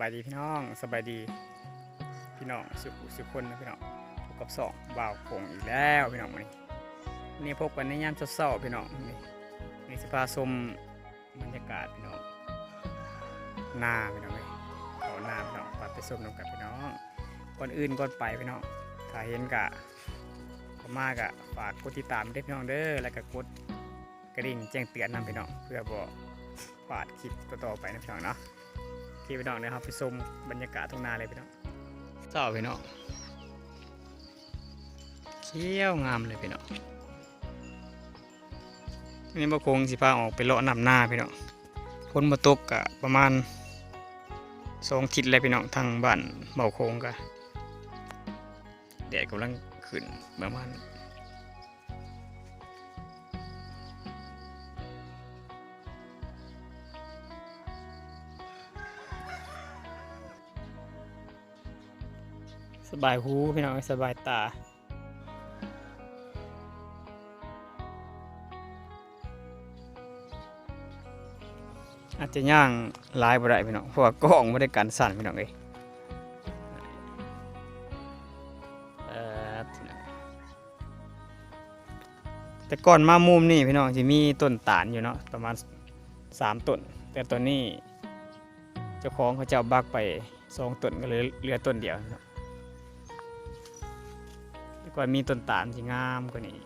บายดีพี่น้องสบายดีพี่น้องสุขสุขคนนะพี่น้องพบกับสองบ่าวคงอีกแล้วพี่น้องวันนี้วันนี้พบกันในยามเช้าๆพี่น้องนี่นี่สิพาชมบรรยากาศพี่น้องหน้าพี่น้องเลยเขาหน้าพี่น้องปัดไปชมน้ำกับพี่น้องก่อนอื่นก่อนไปพี่น้องถ้าเห็นกะก็มากะฝากกดติดตามด้วยพี่น้องเด้อแล้วก็กดกระดิ่งแจ้งเตือนนำพี่น้องเพื่อบอกพลาดคลิปต่อๆไปนะพี่น้องเนาะ ที่พี่น้องนะครับไปชมบรรยากาศทุ่งนาเลยพี่น้องเศร้าพี่น้องเขี้ยวงามเลยพี่น้องนี่บะคงสิพาออกไปเลาะนำหน้าพี่น้องพ้นมาตกกะประมาณสองทิศเลยพี่น้องทางบ้านเบาโคงกะแดดกำลังขึ้นประมาณ สบายหูพี่น้องสบายตาอาจจะย่างลายบ่ได้พี่น้องเพราะว่ากล้องไม่ได้กันสั่นพี่น้องเอ้ยแต่ก่อนมามุมนี่พี่น้องจะมีต้นตาลอยู่เนาะประมาณสามต้น แต่ตอนนี้เจ้าของเขาเจ้าบักไปสองต้นก็เลยเหลือต้นเดียวนาะแต่ ก่อนมีต้นตาลที่งามกว่านี้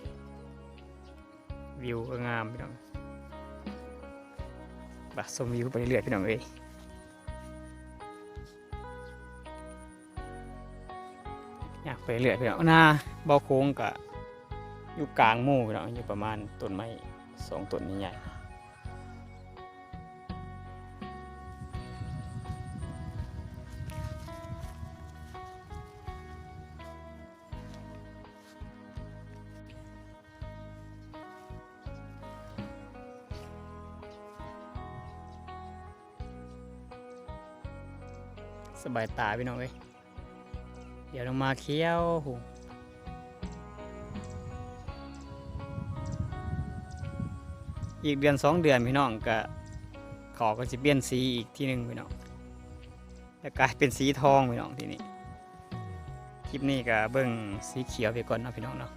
วิวก็งามพี่น้องบะชมวิวไปเรื่อยพี่น้องเอ้ยอยากไปเรื่อยพี่น้องหน้าเบาโค้งกะอยู่กลางหมู่พี่น้องอยู่ประมาณต้นไม้สองต้นใหญ่ สบายตาพี่น้องเอ้ยเดี๋ยวลงมาเคี้ยวหูอีกเดือนสองเดือนพี่น้องก็ขอก็จะเปลี่ยนสีอีกที่หนึ่งพี่น้องแล้วกลายเป็นสีทองพี่น้องทีนี้คลิปนี้ก็เบิ่งสีเขียวไปก่อนเนาะพี่น้องเนาะ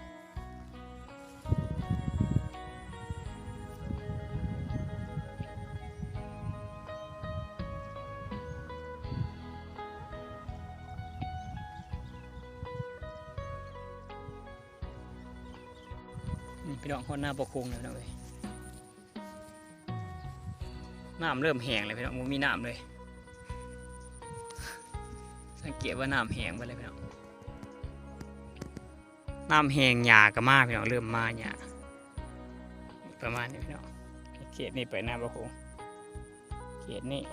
พี่น้องคนหน้าปกคงเลยพี่น้องเลยน้ำเริ่มแห้งเลยพี่น้องมันมีน้ำเลย สังเกตว่าน้ำแห้งไปเลยพี่น้องน้ำแห้งหยาก็มากพี่น้องเริ่มมาหยาประมาณนี้พี่น้องเขตนี้ไปหน้าปกคลุงเขตนี้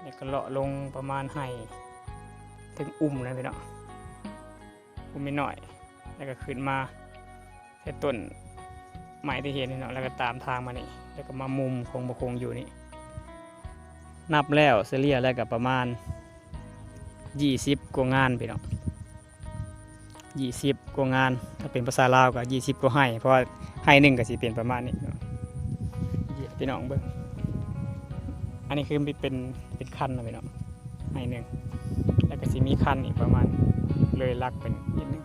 แล้วก็เลาะลงประมาณให้ถึงอุ้มเลยพี่น้องอุ้มนิดหน่อย แล้วก็ขึ้นมา แค่ต้นไม้ที่เห็นนี่เนาะแล้วก็ตามทางมานี่แล้วก็มามุมคงบคงอยู่นี่ นับแล้วเสเลียแล้วก็ประมาณ 20 กว่างานพี่น้อง20 กว่างาน ถ้าเป็นภาษาลาวก็20 กว่าให้เพราะให้หนึ่งก็สิเป็นประมาณนี้พี่น้องพี่น้องเบิ่งอันนี้คือเป็นเป็นคันนะพี่น้องให้หนึ่งแล้วก็สิมีคันอีกประมาณเลยลักเป็นนิดนึง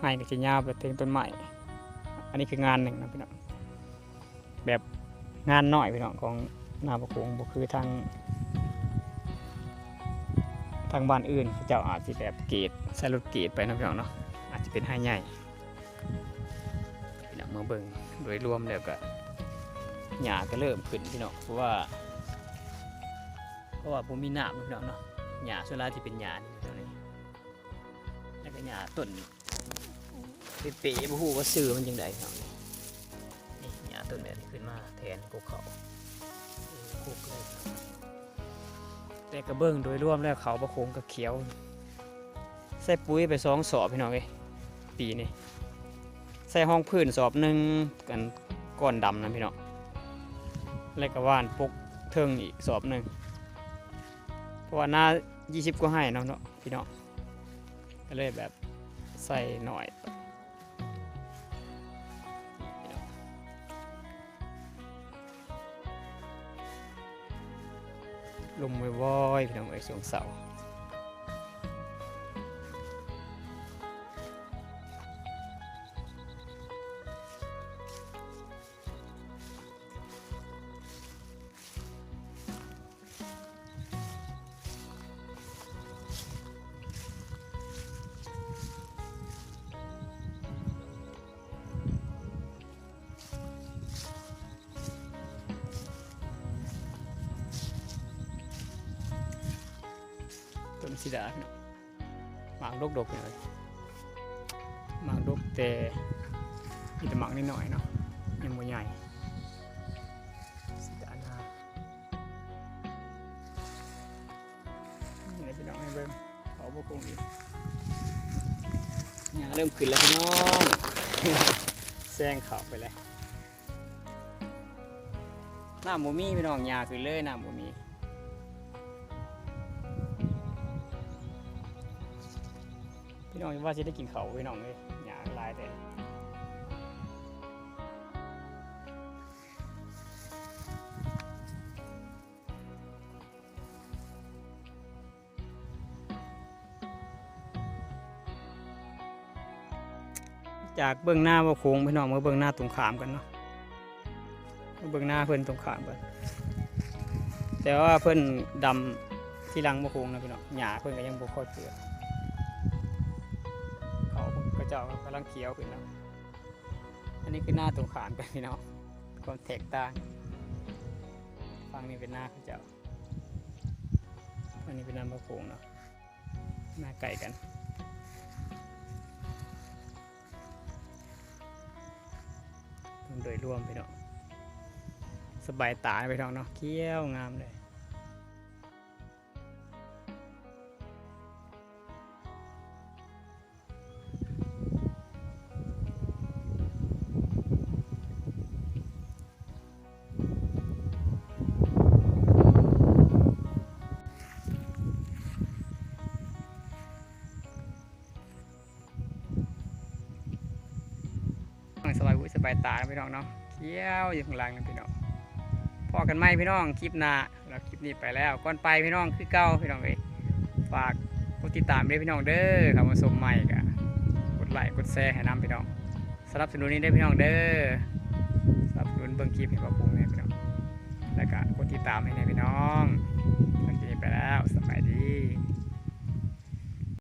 ให้ก็จะยาวไปถึงต้นไม้ นนี้คืองานหนึ่งนะพี่น้องแบบงานน้อยพี่น้องของนาบกคงบ่คือทาง ทางบ้านอื่นเขาจ้าอาจจะแบบเกรดใส่รถเกรดไปนะพี่น้องเนาะอาจจะเป็นให้ใหญ่พี่น้องมาเบิ่งโดยรวมแล้วก็หญ้าก็เริ่มขึ้นพี่น้องเพราะว่าเพราะว่าผมมีน้ำพี่น้องเนาะหญ้าส่วนใหญ่ที่เป็นหญ้านี่พี่น้องนี่แล้วก็หญ้าต้น เป๋ๆบ่ฮู้ว่าซื้อมันจังไดเนาะนี่หญ้าต้นแบบนี้ขึ้นมาแทนภูเขาเออคุกเลยแต่กระเบื้องโดยรวมแล้วเขาประโคงกับเขียว ใส่ปุ๋ยไปสองสอบพี่น้องเอ้ยปีนี้ใส่ห้องพื้นสอบหนึ่งกันก้อนดำนะพี่น้องแล้วก็ว่านปกเทิงอีกสอบหนึ่งเพราะว่าหน้า 20กว่าให้เนาะเนาะพี่น้องก็เลยแบบใส่หน่อย ลมว่อยๆพี่น้องเอ้ยช่วงเสาร์ ต้นสีดาพี่น้องหมากดกดกๆเลยหมากดกแต่มีแต่หมากนิดหน่อยเนาะยังไม่ใหญ่สีดานานี่แหละพี่น้องให้เบิ่งเขาบกงอีกเนี่ยเริ่มขึ้นแล้วพี่น้องแซงเขาไปเลยน้ำหมูมีพี่น้องยาขึ้นเลยน้ำหมูมี พี่น้องว่าจะได้กินเขาพี่น้องเลยหยาลายแต่จากเบื้องหน้าว่าโค้งพี่น้องมาเบื้องหน้าตรงขามกันเนาะมาเบื้องหน้าเพื่อนตรงขามกันแต่ว่าเพื่อนดำที่หลังมาโค้งนะพี่น้องหยาเพื่อนก็ยังบ่ค่อยเปลือกเขาพระเจ้ากำลังเขียวขึ้นแล้วอันนี้คือหน้าตรงขามกันพี่น้องความแตกต่างฝั่งนี้เป็นหน้าพระเจ้าอันนี้เป็นหน้าพระโขงเนาะหน้าไก่กันโดยรวมพี่น้องสบายตาไปน้องเนาะเขี้ยวงามเลย สบายหูสบายตาพี่น้องเนาะเขี้ยวอยู่ข้างล่างนี่พี่น้องพอกันไหมพี่น้องคลิปหน้าเราคลิปนี้ไปแล้วก่อนไปพี่น้องคือเก้าพี่น้องเลยฝากกดติดตามด้วยพี่น้องเด้อคำว่าสมใหม่กะกดไลค์กดแชร์ให้น้ำพี่น้องสนับสนุนนี้ได้พี่น้องเด้อสนับสนุนเบิ่งคลิปให้กับผมเนี่ยพี่น้องแล้วก็กดติดตามให้ในพี่น้องคลิปนี้ไปแล้วสบายดี